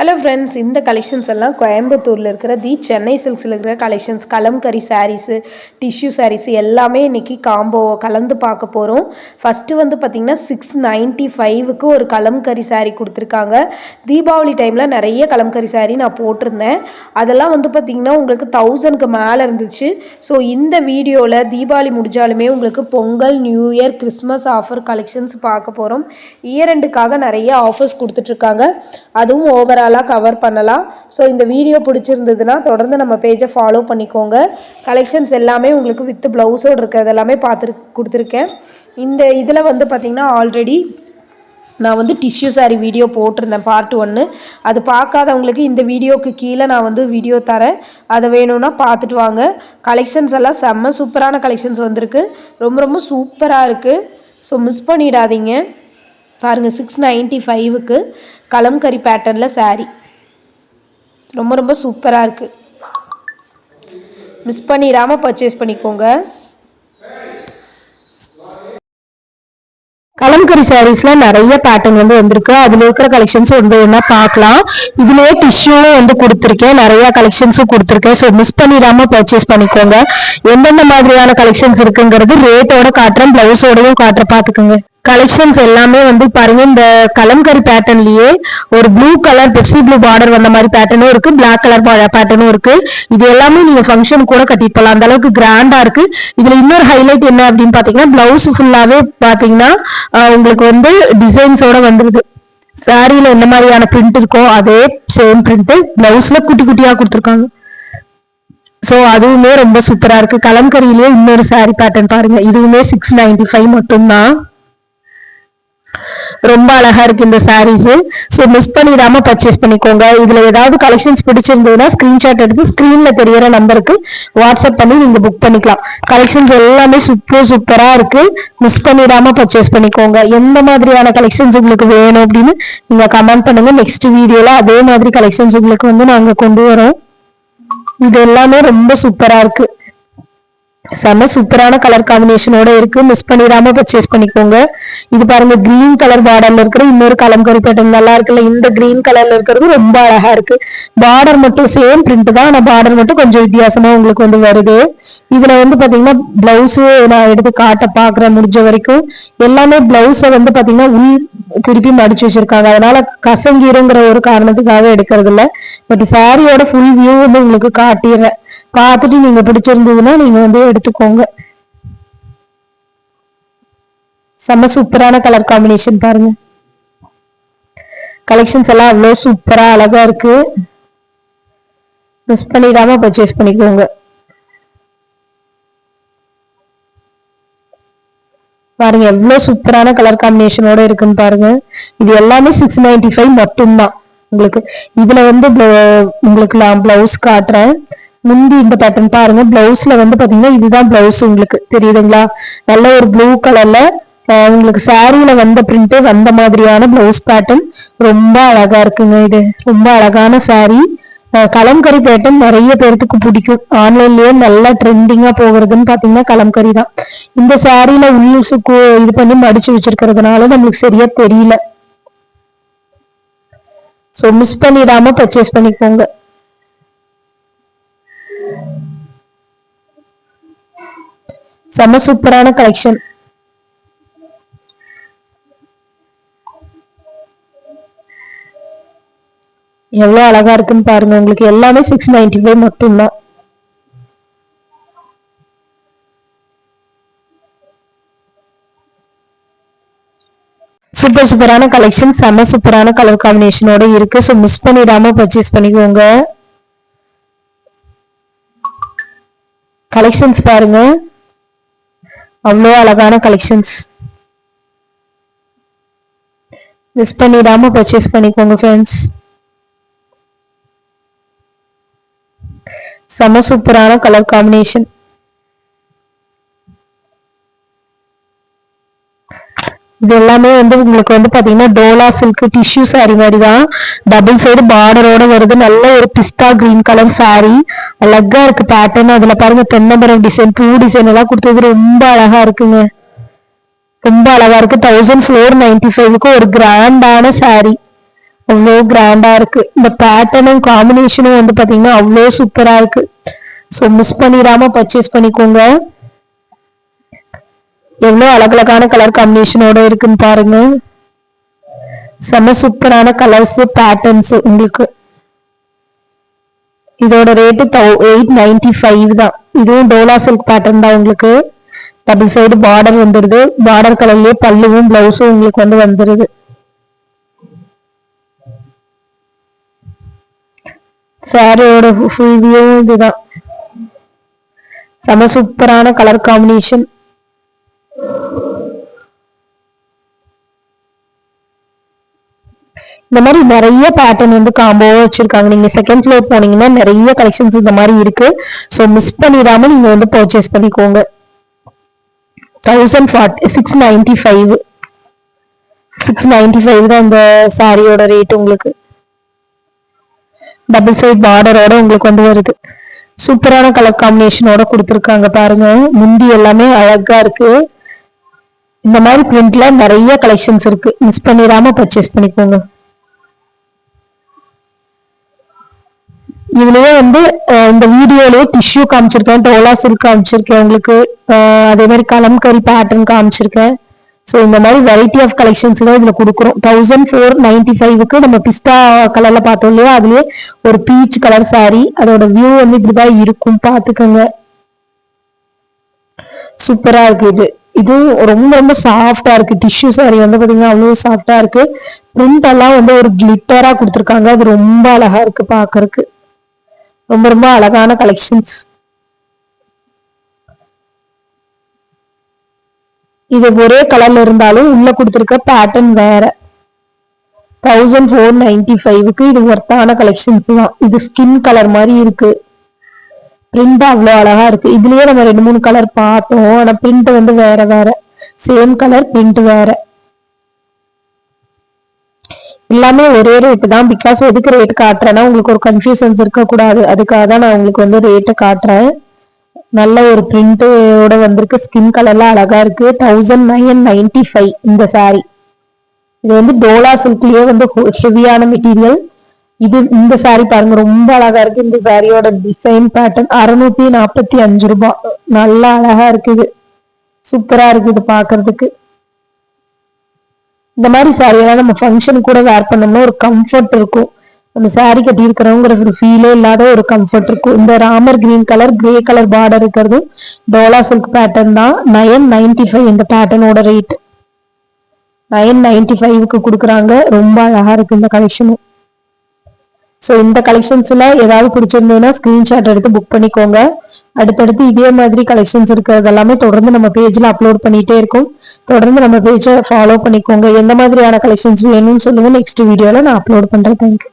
Hello friends இந்த collections எல்லாம் கோயம்புத்தூரில் இருக்கிற தி சென்னை சில்க்ஸில் இருக்கிற collections kalamkari sarees tissue sarees எல்லாமே இன்றைக்கி காம்போ கலந்து பார்க்க போகிறோம் ஃபஸ்ட்டு வந்து பார்த்திங்கன்னா சிக்ஸ் நைன்ட்டி ஃபைவுக்கு ஒரு கலம்கரி சாரீ கொடுத்துருக்காங்க. தீபாவளி டைமில் நிறைய கலம்கரி சாரீ நான் போட்டிருந்தேன். அதெல்லாம் வந்து பார்த்திங்கன்னா உங்களுக்கு தௌசண்ட்க்கு மேலே இருந்துச்சு. ஸோ இந்த வீடியோவில் தீபாவளி முடிஞ்சாலுமே உங்களுக்கு Pongal new year Christmas offer collections பார்க்க போகிறோம் இயர் ரெண்டுக்காக நிறைய ஆஃபர்ஸ் கொடுத்துட்ருக்காங்க அதுவும் ஓவரால் ஓவராலாக கவர் பண்ணலாம். ஸோ இந்த வீடியோ பிடிச்சிருந்ததுன்னா தொடர்ந்து நம்ம பேஜை ஃபாலோ பண்ணிக்கோங்க. கலெக்ஷன்ஸ் எல்லாமே உங்களுக்கு வித் ப்ளவுஸோடு இருக்கிறது எல்லாமே பார்த்து கொடுத்துருக்கேன். இந்த இதில் வந்து பார்த்திங்கன்னா ஆல்ரெடி நான் வந்து டிஷ்யூ சாரி வீடியோ போட்டிருந்தேன் பார்ட் ஒன்று அது பார்க்காதவங்களுக்கு இந்த வீடியோக்கு கீழே நான் வந்து வீடியோ தரேன். அதை வேணும்னா பார்த்துட்டு வாங்க. கலெக்ஷன்ஸ் எல்லாம் செம்ம சூப்பரான கலெக்ஷன்ஸ் வந்திருக்கு. ரொம்ப ரொம்ப சூப்பராக இருக்குது ஸோ மிஸ் பண்ணிடாதீங்க. பாருங்கள் சிக்ஸ் நைன்ட்டி ஃபைவுக்கு கலம்கரி பேட்டர்னில் சாரீ ரொம்ப ரொம்ப சூப்பராக இருக்குது மிஸ் பண்ணிடாமல் பர்ச்சேஸ் பண்ணிக்கோங்க. கலம்கரி சாரீஸ்ல நிறைய பேட்டர்ன் வந்து வந்திருக்கு. அதுல இருக்கிற கலெக்ஷன்ஸ் ஒன்று ஒன்றா பார்க்கலாம். இதுலயே டிஷ்யூவும் வந்து கொடுத்துருக்கேன். நிறைய கலெக்ஷன்ஸும் கொடுத்துருக்கேன். ஸோ மிஸ் பண்ணிடாம பர்ச்சேஸ் பண்ணிக்கோங்க. எந்தெந்த மாதிரியான கலெக்ஷன்ஸ் இருக்குங்கிறது ரேட்டோட காட்டுறேன். பிளவுஸோடவும் காட்டுறேன். பார்த்துக்கோங்க. கலெக்ஷன்ஸ் எல்லாமே வந்து பாருங்க இந்த கலம்கரி பேட்டர்ன்லயே ஒரு blue colour Pepsi blue border வந்த மாதிரி பேட்டர்னும் இருக்கு பிளாக் கலர் பேட்டர்னும் இருக்கு. இது எல்லாமே நீங்க ஃபங்க்ஷன் கூட கட்டிட்டு போகலாம் அந்த அளவுக்கு கிராண்டா இருக்கு. இதுல இன்னொரு ஹைலைட் என்ன அப்படின்னு பாத்தீங்கன்னா பிளவுஸ் ஃபுல்லாவே பாத்தீங்கன்னா உங்களுக்கு வந்து டிசைன்ஸோட வந்துருது. சாரியில என்ன மாதிரியான பிரிண்ட் இருக்கோ அதே சேம் பிரிண்ட் பிளவுஸ்ல குட்டி குட்டியா கொடுத்துருக்காங்க. சோ அதுவுமே ரொம்ப சூப்பரா இருக்கு. கலம்கரியிலேயே இன்னொரு சாரி பேட்டர்ன் பாருங்க. இதுவுமே சிக்ஸ் நைன்டி ஃபைவ் மட்டும்தான். ரொம்ப அழகா இருக்கு இந்த சாரீஸ் ஸோ மிஸ் பண்ணிடாம பர்ச்சேஸ் பண்ணிக்கோங்க. இதுல ஏதாவது கலெக்ஷன்ஸ் பிடிச்சிருந்ததுன்னா ஸ்கிரீன்ஷாட் எடுத்து ஸ்கிரீன்ல தெரியற நம்பருக்கு வாட்ஸ்அப் பண்ணி நீங்க புக் பண்ணிக்கலாம். கலெக்ஷன்ஸ் எல்லாமே சூப்பர் சூப்பரா இருக்கு. மிஸ் பண்ணிடாம பர்ச்சேஸ் பண்ணிக்கோங்க. எந்த மாதிரியான கலெக்ஷன்ஸ் உங்களுக்கு வேணும் அப்படின்னு நீங்க கமெண்ட் பண்ணுங்க. நெக்ஸ்ட் வீடியோல அதே மாதிரி கலெக்ஷன்ஸ் உங்களுக்கு வந்து நாங்க கொண்டு வரோம். இது எல்லாமே ரொம்ப சூப்பரா இருக்கு. செம்ம சூப்பரான கலர் காம்பினேஷனோட இருக்கு. மிஸ் பண்ணிடாம பர்ச்சேஸ் பண்ணிக்கோங்க. இது பாருங்க கிரீன் கலர் பார்டர்ல இருக்கிற இன்னொரு கலம்கரி பேட்டர்ன் நல்லா இருக்குல்ல? இந்த கிரீன் கலர்ல இருக்கிறது ரொம்ப அழகா இருக்கு. பார்டர் மட்டும் சேம் பிரிண்ட் தான் ஆனா பார்டர் மட்டும் கொஞ்சம் வித்தியாசமா உங்களுக்கு வந்து வருது. இதுல வந்து பாத்தீங்கன்னா பிளவுஸ் நான் எடுத்து காட்ட பாக்குறேன் முடிஞ்ச வரைக்கும். எல்லாமே பிளவுஸ வந்து பாத்தீங்கன்னா உள் திருப்பி மடிச்சு வச்சிருக்காங்க. அதனால கசங்கிருங்கிற ஒரு காரணத்துக்காக எடுக்கிறது இல்ல பட் சாரியோட ஃபுல் வியூ வந்து உங்களுக்கு காட்டிடுறேன். பார்த்துட்டு நீங்க பிடிச்சிருந்ததுன்னா நீங்க வந்து எடுத்துக்கோங்க. செம்ம சூப்பரான கலர் காம்பினேஷன் பாருங்க. கலெக்ஷன்ஸ் எல்லாம் அவ்வளோ சூப்பரா அழகா இருக்கு. மிஸ் பண்ணிடாம பர்ச்சேஸ் பண்ணிக்கோங்க. பாருங்க எவ்வளவு சூப்பரான கலர் காம்பினேஷனோட இருக்குன்னு பாருங்க. இது எல்லாமே சிக்ஸ் நைன்டி ஃபைவ் மட்டும்தான். உங்களுக்கு இதுல வந்து உங்களுக்கு நான் பிளவுஸ் காட்டுறேன். முந்தி இந்த பேட்டர்ன் பாருங்க. பிளவுஸ்ல வந்து பாத்தீங்கன்னா இதுதான் பிளவுஸ் உங்களுக்கு. தெரியுதுங்களா? நல்ல ஒரு ப்ளூ கலர்ல உங்களுக்கு சாரியில வந்த பிரிண்ட் வந்த மாதிரியான பிளவுஸ் பேட்டர்ன் ரொம்ப அழகா இருக்குங்க இது. ரொம்ப அழகான சாரி அஹ் கலம்கரி நிறைய பேர்த்துக்கு பிடிக்கும். ஆன்லைன்லயே நல்லா ட்ரெண்டிங்கா போகிறதுன்னு பாத்தீங்கன்னா கலம்கரி தான். இந்த சாரியில உள்ளுசுக்கு இது பண்ணி மடிச்சு வச்சிருக்கிறதுனால நம்மளுக்கு சரியா தெரியல. சோ மிஸ் பண்ணிடாம பர்ச்சேஸ் பண்ணிக்கோங்க. செம்ம சூப்பரான கலெக்ஷன் எவ்வளவு அழகா இருக்குன்னு பாருங்க. உங்களுக்கு எல்லாமே சிக்ஸ் நைன்டி ஃபைவ் மட்டும்தான். சூப்பர் சூப்பரான கலெக்ஷன் செம சூப்பரான கலர் காம்பினேஷனோட இருக்கு. ஸோ மிஸ் பண்ணிடாம பர்ச்சேஸ் பண்ணிக்கோங்க. கலெக்ஷன்ஸ் பாருங்க. அவ்வளோ அழகான கலெக்ஷன்ஸ் மிஸ் பண்ணிடாம பர்ச்சேஸ் பண்ணிக்கோங்க ஃப்ரெண்ட்ஸ் செம சூப்பரான கலர் காம்பினேஷன் இது எல்லாமே வந்து உங்களுக்கு வந்து பாத்தீங்கன்னா டோலா சில்க் டிஷ்யூ சாரி மாதிரி தான் டபுள் சைடு பார்டரோட வருது. நல்ல ஒரு பிஸ்தா கிரீன் கலர் சாரி அழகா இருக்கு பேட்டர்ன் அதுல பாருங்க தென்னமரம் டிசைன் பூ டிசைன் எல்லாம் கொடுத்தது. ரொம்ப அழகா இருக்குங்க. ரொம்ப அழகா இருக்கு. தௌசண்ட் ஃபோர் நைன்டி ஃபைவ்க்கு ஒரு கிராண்டான சாரி அவ்வளோ கிராண்டா இருக்கு. இந்த பேட்டர்னும் காம்பினேஷனும் வந்து பாத்தீங்கன்னா அவ்வளோ சூப்பரா இருக்கு. ஸோ மிஸ் பண்ணிடாம பர்ச்சேஸ் பண்ணிக்கோங்க. எவ்வளோ அழகழகான கலர் காம்பினேஷனோட இருக்குன்னு பாருங்க. செம்ம சூப்பரான கலர்ஸ் பேட்டர்ன்ஸ் உங்களுக்கு. இதோட ரேட்டு எயிட் நைன்டி ஃபைவ் தான். இதுவும் டோலா சில்க் பேட்டர்ன் தான் உங்களுக்கு. டபுள் சைடு பார்டர் வந்துடுது பார்டர் கலர்லயே பல்லுவும் பிளவுஸும் உங்களுக்கு வந்து வந்துடுது சாரியோட ஃபுல் வியூ இதுதான். செம சூப்பரான கலர் காம்பினேஷன் இந்த மாதிரி நிறைய பேட்டர்ன் வந்து காம்போவா வச்சிருக்காங்க. நீங்க செகண்ட் ஃப்ளோர் போனீங்கன்னா நிறைய கலெக்ஷன்ஸ் இந்த மாதிரி இருக்கு. ஸோ மிஸ் பண்ணிடாம நீங்க வந்து பர்ச்சேஸ் பண்ணிக்கோங்க. Thousand forty six ninety five six ninety five தான் இந்த சாரியோட ரேட் உங்களுக்கு. டபுள் சைட் பார்டரோட உங்களுக்கு வந்து வருது. சூப்பரான கலர் காம்பினேஷனோட கொடுத்துருக்காங்க பாருங்க. முந்தி எல்லாமே அழகா இருக்கு. இந்த மாதிரி பிரிண்ட்ல நிறைய கலெக்ஷன்ஸ் இருக்கு. மிஸ் பண்ணிடாம பர்ச்சேஸ் பண்ணிக்கோங்க. இதுலயே வந்து இந்த வீடியோலயே டிஷ்யூ காமிச்சிருக்கேன் டோலா சில்க் காமிச்சிருக்கேன் உங்களுக்கு. அதே மாதிரி கலம்கரி பேட்டர்ன் காமிச்சிருக்கேன். ஸோ இந்த மாதிரி வெரைட்டி ஆஃப் கலெக்ஷன்ஸ் தான் இதுல கொடுக்குறோம். தௌசண்ட் ஃபோர் நைன்டி ஃபைவ்க்கு நம்ம பிஸ்தா கலர்ல பார்த்தோம் இல்லையா? அதுலயே ஒரு பீச் கலர் சாரீ அதோட வியூ வந்து இப்படிதான் இருக்கும். பாத்துக்கோங்க சூப்பரா இருக்கு இது. இது ரொம்ப ரொம்ப சாஃப்டா இருக்கு. டிஷ்யூ சாரி வந்து பாத்தீங்கன்னா அவ்வளவு சாஃப்டா இருக்கு. பிரிண்ட் எல்லாம் வந்து ஒரு கிளிட்டரா கொடுத்துருக்காங்க. அது ரொம்ப அழகா இருக்கு பாக்குறதுக்கு. ரொம்ப ரொம்ப அழகான கலெக்ஷன்ஸ் இது ஒரே கலர்ல இருந்தாலும் உள்ள கொடுத்துருக்க பேட்டர்ன் வேற. தௌசண்ட் ஃபோர் நைன்டி ஃபைவ்க்கு இது ஒர்த்தான கலெக்ஷன்ஸ் தான். இது ஸ்கின் கலர் மாதிரி இருக்கு. பிரிண்ட் அவ்வளோ அழகா இருக்கு. இதுலயே நம்ம ரெண்டு மூணு கலர் பார்த்தோம். ஆனா பிரிண்ட் வந்து வேற வேற. சேம் கலர் பிரிண்ட் வேற. எல்லாமே ஒரே ரேட்டு தான். பிகாஸ் எதுக்கு ரேட் காட்டுறேன்னா உங்களுக்கு ஒரு கன்ஃபியூசன்ஸ் இருக்கக்கூடாது. அதுக்காக தான் நான் உங்களுக்கு வந்து ரேட்டை காட்டுறேன். நல்ல ஒரு பிரிண்டோட வந்திருக்கு. ஸ்கின் கலர்லாம் அழகா இருக்கு. தௌசண்ட் நைன் நைன்டி ஃபைவ் இந்த சாரி இது வந்து டோலா சில்க்லயே வந்து ஹெவியான மெட்டீரியல் இது இந்த சாரி பாருங்க ரொம்ப அழகா இருக்கு. இந்த சாரியோட டிசைன் பேட்டர்ன் அறுநூத்தி நாற்பத்தி அஞ்சு ரூபாய். நல்லா அழகா இருக்குது. சூப்பரா இருக்கு இது பாக்குறதுக்கு. இந்த மாதிரி saree எல்லாம் நம்ம ஃபங்க்ஷன் கூட வேர் பண்ணோம்னா ஒரு கம்ஃபர்ட் இருக்கும். அந்த சாரி கட்டி இருக்கிறவங்கிற ஒரு ஃபீலே இல்லாத ஒரு கம்ஃபர்ட் இருக்கும். இந்த Ramar green colour grey colour border இருக்கிறது டோலா சில்க் பேட்டர்ன் தான். நயன் நைன்டி ஃபைவ் இந்த பேட்டர்னோட ரேட் நயன் நைன்டி ஃபைவ்க்கு கொடுக்குறாங்க. ரொம்ப அழகா இருக்கு இந்த கலெக்ஷனும் ஸோ இந்த கலெக்ஷன்ஸில் ஏதாவது பிடிச்சிருந்ததுன்னா ஸ்க்ரீன்ஷாட் எடுத்து புக் பண்ணிக்கோங்க. அடுத்தடுத்து இதே மாதிரி கலெக்ஷன்ஸ் இருக்கிறது எல்லாமே தொடர்ந்து நம்ம பேஜ்ல அப்லோட் பண்ணிட்டே இருக்கும். தொடர்ந்து நம்ம பேஜை ஃபாலோ பண்ணிக்கோங்க. எந்த மாதிரியான கலெக்ஷன்ஸ் வேணும்னு சொல்லுங்கள் நெக்ஸ்ட் வீடியோல நான் அப்லோட் பண்றேன். தேங்க்யூ